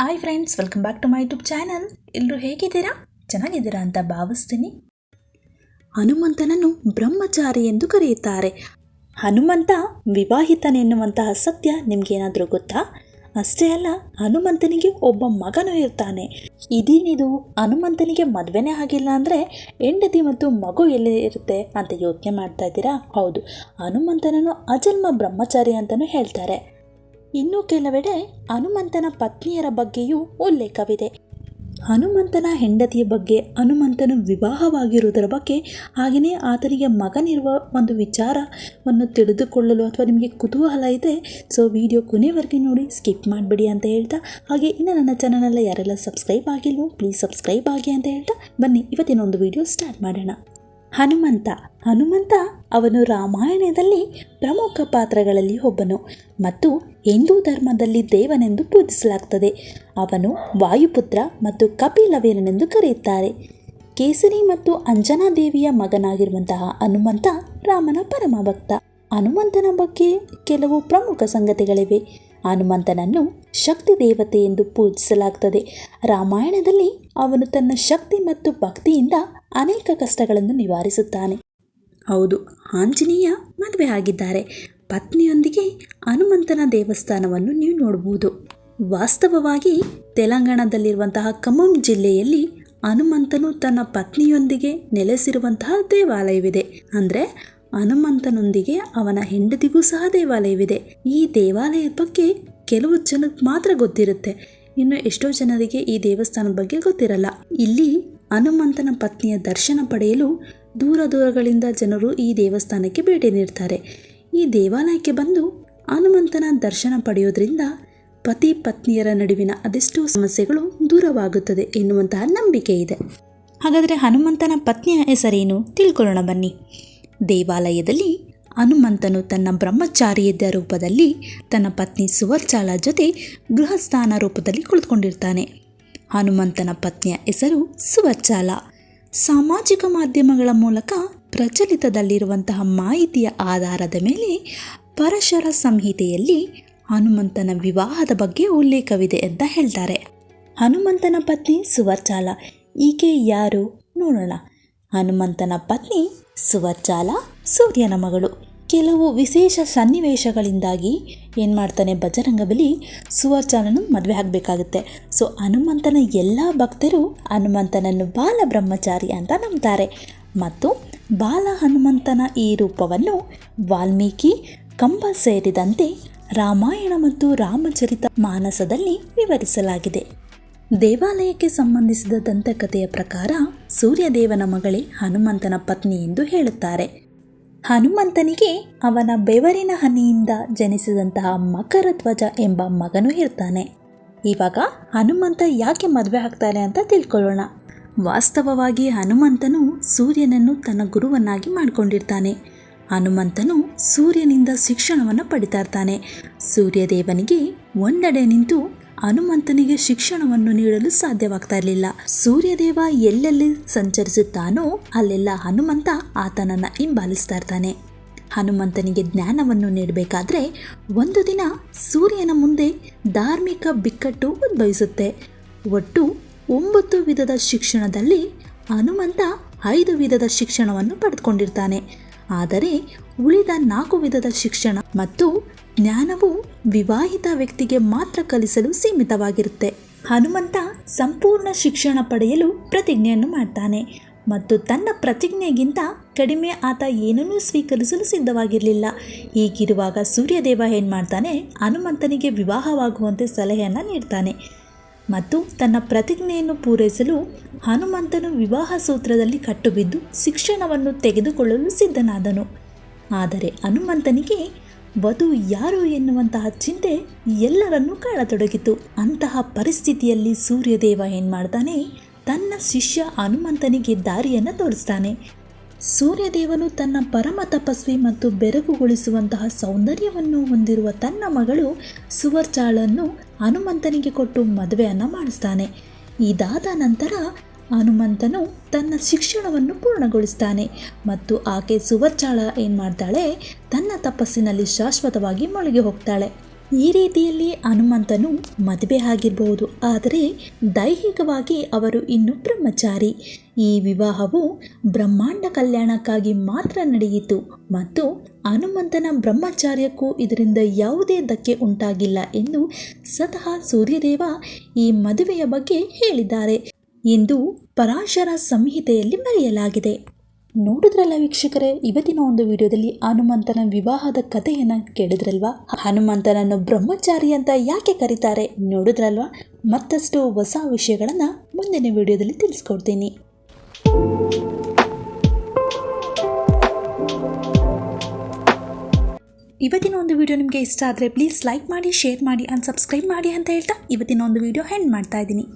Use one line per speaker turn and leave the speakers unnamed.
Hi friends welcome back to my YouTube channel ಎಲ್ಲರೂ ಹೇಗಿದ್ದೀರಾ? ಚೆನ್ನಾಗಿದ್ದೀರಾ ಅಂತ ಭಾವಿಸ್ತೀನಿ. ಹನುಮಂತನನ್ನು ಬ್ರಹ್ಮಚಾರಿ ಎಂದು ಕರೆಯುತ್ತಾರೆ. ಹನುಮಂತ ವಿವಾಹಿತನೆನ್ನುವಂತಹ ಸತ್ಯ ನಿಮಗೇನಾದರೂ ಗೊತ್ತಾ? ಅಷ್ಟೇ ಅಲ್ಲ, ಹನುಮಂತನಿಗೆ ಒಬ್ಬ ಮಗನೂ ಇರ್ತಾನೆ. ಇದೇನಿದು? ಹನುಮಂತನಿಗೆ ಮದುವೆನೇ ಆಗಿಲ್ಲ ಅಂದರೆ ಹೆಂಡತಿ ಮತ್ತು ಮಗು ಎಲ್ಲಿ ಇರುತ್ತೆ ಅಂತ ಯೋಚನೆ ಮಾಡ್ತಾ ಇದ್ದೀರಾ? ಹೌದು, ಹನುಮಂತನನ್ನು ಅಜನ್ಮ ಬ್ರಹ್ಮಚಾರಿ ಅಂತಲೂ ಹೇಳ್ತಾರೆ. ಇನ್ನು ಕೆಲವೆಡೆ ಹನುಮಂತನ ಪತ್ನಿಯರ ಬಗ್ಗೆಯೂ ಉಲ್ಲೇಖವಿದೆ. ಹನುಮಂತನ ಹೆಂಡತಿಯ ಬಗ್ಗೆ ಹನುಮಂತನು ವಿವಾಹವಾಗಿರುವುದರ ಬಗ್ಗೆ ಹಾಗೆಯೇ ಆತನಿಗೆ ಮಗನಿರುವ ಒಂದು ವಿಚಾರವನ್ನು ತಿಳಿದುಕೊಳ್ಳಲು ಅಥವಾ ನಿಮಗೆ ಕುತೂಹಲ ಇದೆ ಸೊ ವಿಡಿಯೋ ಕೊನೆವರೆಗೆ ನೋಡಿ ಸ್ಕಿಪ್ ಮಾಡಬೇಡಿ ಅಂತ ಹೇಳ್ತಾ, ಹಾಗೆ ಇನ್ನು ನನ್ನ ಚಾನಲಲ್ಲ ಯಾರೆಲ್ಲ ಸಬ್ಸ್ಕ್ರೈಬ್ ಆಗಿಲ್ವೋ ಪ್ಲೀಸ್ ಸಬ್ಸ್ಕ್ರೈಬ್ ಆಗಿ ಅಂತ ಹೇಳ್ತಾ, ಬನ್ನಿ ಇವತ್ತಿನ ಒಂದು ವಿಡಿಯೋ ಸ್ಟಾರ್ಟ್ ಮಾಡೋಣ. ಹನುಮಂತ. ಹನುಮಂತ ಅವನು ರಾಮಾಯಣದಲ್ಲಿ ಪ್ರಮುಖ ಪಾತ್ರಗಳಲ್ಲಿ ಒಬ್ಬನು ಮತ್ತು ಹಿಂದೂ ಧರ್ಮದಲ್ಲಿ ದೇವನೆಂದು ಪೂಜಿಸಲಾಗ್ತದೆ. ಅವನು ವಾಯುಪುತ್ರ ಮತ್ತು ಕಪಿಲವೇನನೆಂದು ಕರೆಯುತ್ತಾರೆ. ಕೇಸರಿ ಮತ್ತು ಅಂಜನಾ ದೇವಿಯ ಮಗನಾಗಿರುವಂತಹ ಹನುಮಂತ ರಾಮನ ಪರಮ ಭಕ್ತ ಹನುಮಂತನ ಬಗ್ಗೆ ಕೆಲವು ಪ್ರಮುಖ ಸಂಗತಿಗಳಿವೆ. ಹನುಮಂತನನ್ನು ಶಕ್ತಿ ದೇವತೆ ಎಂದು ಪೂಜಿಸಲಾಗ್ತದೆ. ರಾಮಾಯಣದಲ್ಲಿ ಅವನು ತನ್ನ ಶಕ್ತಿ ಮತ್ತು ಭಕ್ತಿಯಿಂದ ಅನೇಕ ಕಷ್ಟಗಳನ್ನು ನಿವಾರಿಸುತ್ತಾನೆ. ಹೌದು, ಆಂಜನೇಯ ಮದುವೆ ಆಗಿದ್ದಾರೆ. ಪತ್ನಿಯೊಂದಿಗೆ ಹನುಮಂತನ ದೇವಸ್ಥಾನವನ್ನು ನೀವು ನೋಡಬಹುದು ವಾಸ್ತವವಾಗಿ ತೆಲಂಗಾಣದಲ್ಲಿರುವಂತಹ ಖಮ್ಮಂ ಜಿಲ್ಲೆಯಲ್ಲಿ ಹನುಮಂತನು ತನ್ನ ಪತ್ನಿಯೊಂದಿಗೆ ನೆಲೆಸಿರುವಂತಹ ದೇವಾಲಯವಿದೆ. ಅಂದರೆ ಹನುಮಂತನೊಂದಿಗೆ ಅವನ ಹೆಂಡತಿಗೂ ಸಹ ದೇವಾಲಯವಿದೆ. ಈ ದೇವಾಲಯದ ಬಗ್ಗೆ ಕೆಲವು ಜನಕ್ಕೆ ಮಾತ್ರ ಗೊತ್ತಿರುತ್ತೆ. ಇನ್ನು ಎಷ್ಟೋ ಜನರಿಗೆ ಈ ದೇವಸ್ಥಾನದ ಬಗ್ಗೆ ಗೊತ್ತಿರಲ್ಲ. ಇಲ್ಲಿ ಹನುಮಂತನ ಪತ್ನಿಯ ದರ್ಶನ ಪಡೆಯಲು ದೂರ ದೂರಗಳಿಂದ ಜನರು ಈ ದೇವಸ್ಥಾನಕ್ಕೆ ಭೇಟಿ ನೀಡ್ತಾರೆ. ಈ ದೇವಾಲಯಕ್ಕೆ ಬಂದು ಹನುಮಂತನ ದರ್ಶನ ಪಡೆಯೋದ್ರಿಂದ ಪತಿ ಪತ್ನಿಯರ ನಡುವಿನ ಅದೆಷ್ಟೋ ಸಮಸ್ಯೆಗಳು ದೂರವಾಗುತ್ತದೆ ಎನ್ನುವಂತಹ ನಂಬಿಕೆ ಇದೆ. ಹಾಗಾದರೆ ಹನುಮಂತನ ಪತ್ನಿಯ ಹೆಸರೇನು? ತಿಳ್ಕೊಳ್ಳೋಣ ಬನ್ನಿ. ದೇವಾಲಯದಲ್ಲಿ ಹನುಮಂತನು ತನ್ನ ಬ್ರಹ್ಮಚಾರಿಯದ ರೂಪದಲ್ಲಿ ತನ್ನ ಪತ್ನಿ ಸುವರ್ಚಾಲ ಜೊತೆ ಗೃಹಸ್ಥಾನ ರೂಪದಲ್ಲಿ ಕುಳಿತುಕೊಂಡಿರ್ತಾನೆ. ಹನುಮಂತನ ಪತ್ನಿಯ ಹೆಸರು ಸುವರ್ಚಾಲ ಸಾಮಾಜಿಕ ಮಾಧ್ಯಮಗಳ ಮೂಲಕ ಪ್ರಚಲಿತದಲ್ಲಿರುವಂತಹ ಮಾಹಿತಿಯ ಆಧಾರದ ಮೇಲೆ ಪರಶರ ಸಂಹಿತೆಯಲ್ಲಿ ಹನುಮಂತನ ವಿವಾಹದ ಬಗ್ಗೆ ಉಲ್ಲೇಖವಿದೆ ಅಂತ ಹೇಳ್ತಾರೆ. ಹನುಮಂತನ ಪತ್ನಿ ಸುವರ್ಚಾಲ ಈಕೆ ಯಾರು ನೋಡೋಣ. ಹನುಮಂತನ ಪತ್ನಿ ಸುವರ್ಚಾಲ ಸೂರ್ಯನ ಮಗಳು. ಕೆಲವು ವಿಶೇಷ ಸನ್ನಿವೇಶಗಳಿಂದಾಗಿ ಏನು ಮಾಡ್ತಾನೆ ಬಜರಂಗಬಲಿ ಸುವರ್ಚನನ್ನು ಮದುವೆ ಆಗಬೇಕಾಗುತ್ತೆ. ಸೊ ಹನುಮಂತನ ಎಲ್ಲ ಭಕ್ತರು ಹನುಮಂತನನ್ನು ಬಾಲ ಬ್ರಹ್ಮಚಾರಿ ಅಂತ ನಂಬ್ತಾರೆ. ಮತ್ತು ಬಾಲ ಹನುಮಂತನ ಈ ರೂಪವನ್ನು ವಾಲ್ಮೀಕಿ ಕಂಬ ಸೇರಿದಂತೆ ರಾಮಾಯಣ ಮತ್ತು ರಾಮಚರಿತ ಮಾನಸದಲ್ಲಿ ವಿವರಿಸಲಾಗಿದೆ. ದೇವಾಲಯಕ್ಕೆ ಸಂಬಂಧಿಸಿದ ದಂತಕಥೆಯ ಪ್ರಕಾರ ಸೂರ್ಯದೇವನ ಮಗಳೇ ಹನುಮಂತನ ಪತ್ನಿ ಎಂದು ಹೇಳುತ್ತಾರೆ. ಹನುಮಂತನಿಗೆ ಅವನ ಬೆವರಿನ ಹನಿಯಿಂದ ಜನಿಸಿದಂತಹ ಮಕರಧ್ವಜ ಎಂಬ ಮಗನು ಇರ್ತಾನೆ. ಇವಾಗ ಹನುಮಂತ ಯಾಕೆ ಮದುವೆ ಆಗ್ತಾರೆ ಅಂತ ತಿಳ್ಕೊಳ್ಳೋಣ. ವಾಸ್ತವವಾಗಿ ಹನುಮಂತನು ಸೂರ್ಯನನ್ನು ತನ್ನ ಗುರುವನ್ನಾಗಿ ಮಾಡಿಕೊಂಡಿರ್ತಾನೆ. ಹನುಮಂತನು ಸೂರ್ಯನಿಂದ ಶಿಕ್ಷಣವನ್ನು ಪಡಿತಾ ಇರ್ತಾನೆ. ಸೂರ್ಯದೇವನಿಗೆ ಒಂದೆಡೆ ನಿಂತು ಹನುಮಂತನಿಗೆ ಶಿಕ್ಷಣವನ್ನು ನೀಡಲು ಸಾಧ್ಯವಾಗ್ತಾ ಇರಲಿಲ್ಲ. ಸೂರ್ಯದೇವ ಎಲ್ಲೆಲ್ಲಿ ಸಂಚರಿಸುತ್ತಾನೋ ಅಲ್ಲೆಲ್ಲ ಹನುಮಂತ ಆತನನ್ನ ಹಿಂಬಾಲಿಸ್ತಾ ಇರ್ತಾನೆ. ಹನುಮಂತನಿಗೆ ಜ್ಞಾನವನ್ನು ನೀಡಬೇಕಾದ್ರೆ ಒಂದು ದಿನ ಸೂರ್ಯನ ಮುಂದೆ ಧಾರ್ಮಿಕ ಬಿಕ್ಕಟ್ಟು ಉದ್ಭವಿಸುತ್ತೆ. ಒಟ್ಟು ಒಂಬತ್ತು ವಿಧದ ಶಿಕ್ಷಣದಲ್ಲಿ ಹನುಮಂತ ಐದು ವಿಧದ ಶಿಕ್ಷಣವನ್ನು ಪಡೆದುಕೊಂಡಿರ್ತಾನೆ. ಆದರೆ ಉಳಿದ ನಾಲ್ಕು ವಿಧದ ಶಿಕ್ಷಣ ಮತ್ತು ಜ್ಞಾನವು ವಿವಾಹಿತ ವ್ಯಕ್ತಿಗೆ ಮಾತ್ರ ಕಲಿಸಲು ಸೀಮಿತವಾಗಿರುತ್ತೆ. ಹನುಮಂತ ಸಂಪೂರ್ಣ ಶಿಕ್ಷಣ ಪಡೆಯಲು ಪ್ರತಿಜ್ಞೆಯನ್ನು ಮಾಡ್ತಾನೆ. ಮತ್ತು ತನ್ನ ಪ್ರತಿಜ್ಞೆಗಿಂತ ಕಡಿಮೆ ಆತ ಏನನ್ನೂ ಸ್ವೀಕರಿಸಲು ಸಿದ್ಧವಾಗಿರಲಿಲ್ಲ. ಹೀಗಿರುವಾಗ ಸೂರ್ಯದೇವ ಏನು ಮಾಡ್ತಾನೆ? ಹನುಮಂತನಿಗೆ ವಿವಾಹವಾಗುವಂತೆ ಸಲಹೆಯನ್ನು ನೀಡ್ತಾನೆ. ಮತ್ತು ತನ್ನ ಪ್ರತಿಜ್ಞೆಯನ್ನು ಪೂರೈಸಲು ಹನುಮಂತನು ವಿವಾಹ ಸೂತ್ರದಲ್ಲಿ ಕಟ್ಟುಬಿದ್ದು ಶಿಕ್ಷಣವನ್ನು ತೆಗೆದುಕೊಳ್ಳಲು ಸಿದ್ಧನಾದನು. ಆದರೆ ಹನುಮಂತನಿಗೆ ವಧು ಯಾರು ಎನ್ನುವಂತಹ ಚಿಂತೆ ಎಲ್ಲರನ್ನೂ ಕಾಳತೊಡಗಿತು ಅಂತಹ ಪರಿಸ್ಥಿತಿಯಲ್ಲಿ ಸೂರ್ಯದೇವ ಏನು ಮಾಡ್ತಾನೆ ತನ್ನ ಶಿಷ್ಯ ಹನುಮಂತನಿಗೆ ದಾರಿಯನ್ನು ತೋರಿಸ್ತಾನೆ. ಸೂರ್ಯದೇವನು ತನ್ನ ಪರಮ ತಪಸ್ವಿ ಮತ್ತು ಬೆರಗುಗೊಳಿಸುವಂತಹ ಸೌಂದರ್ಯವನ್ನು ಹೊಂದಿರುವ ತನ್ನ ಮಗಳು ಸುವರ್ಚಾಳನ್ನು ಹನುಮಂತನಿಗೆ ಕೊಟ್ಟು ಮದುವೆಯನ್ನು ಮಾಡಿಸ್ತಾನೆ. ಇದಾದ ನಂತರ ಹನುಮಂತನು ತನ್ನ ಶಿಕ್ಷಣವನ್ನು ಪೂರ್ಣಗೊಳಿಸ್ತಾನೆ ಮತ್ತು ಆಕೆ ಸುವರ್ಚಾಳ ಏನು ಮಾಡ್ತಾಳೆ ತನ್ನ ತಪಸ್ಸಿನಲ್ಲಿ ಶಾಶ್ವತವಾಗಿ ಮುಳುಗಿ ಹೋಗ್ತಾಳೆ. ಈ ರೀತಿಯಲ್ಲಿ ಹನುಮಂತನು ಮದುವೆ ಆಗಿರಬಹುದು ಆದರೆ ದೈಹಿಕವಾಗಿ ಅವರು ಇನ್ನು ಬ್ರಹ್ಮಚಾರಿ. ಈ ವಿವಾಹವು ಬ್ರಹ್ಮಾಂಡ ಕಲ್ಯಾಣಕ್ಕಾಗಿ ಮಾತ್ರ ನಡೆಯಿತು ಮತ್ತು ಹನುಮಂತನ ಬ್ರಹ್ಮಚಾರ್ಯಕ್ಕೂ ಇದರಿಂದ ಯಾವುದೇ ಧಕ್ಕೆ ಉಂಟಾಗಿಲ್ಲ ಎಂದು ಸ್ವತಃ ಸೂರ್ಯದೇವ ಈ ಮದುವೆಯ ಬಗ್ಗೆ ಹೇಳಿದ್ದಾರೆ. ಎಂದು ಪರಾಶರ ಸಂಹಿತೆಯಲ್ಲಿ ಬರೆಯಲಾಗಿದೆ. ನೋಡಿದ್ರಲ್ಲ ವೀಕ್ಷಕರೇ, ಇವತ್ತಿನ ಒಂದು ವಿಡಿಯೋದಲ್ಲಿ ಹನುಮಂತನ ವಿವಾಹದ ಕಥೆಯನ್ನು ಕೇಳಿದ್ರಲ್ವಾ? ಹನುಮಂತನನ್ನು ಬ್ರಹ್ಮಚಾರಿ ಅಂತ ಯಾಕೆ ಕರೀತಾರೆ ನೋಡಿದ್ರಲ್ವಾ? ಮತ್ತಷ್ಟು ಹೊಸ ವಿಷಯಗಳನ್ನು ಮುಂದಿನ ವಿಡಿಯೋದಲ್ಲಿ ತಿಳಿಸ್ಕೊಡ್ತೀನಿ. ಇವತ್ತಿನ ಒಂದು ವಿಡಿಯೋ ನಿಮಗೆ ಇಷ್ಟ ಆದರೆ ಪ್ಲೀಸ್ ಲೈಕ್ ಮಾಡಿ ಶೇರ್ ಮಾಡಿ ಆ್ಯಂಡ್ ಸಬ್ಸ್ಕ್ರೈಬ್ ಮಾಡಿ ಅಂತ ಹೇಳ್ತಾ ಇವತ್ತಿನ ಒಂದು ವಿಡಿಯೋ ಹೆಂಡ್ ಮಾಡ್ತಾ ಇದ್ದೀನಿ.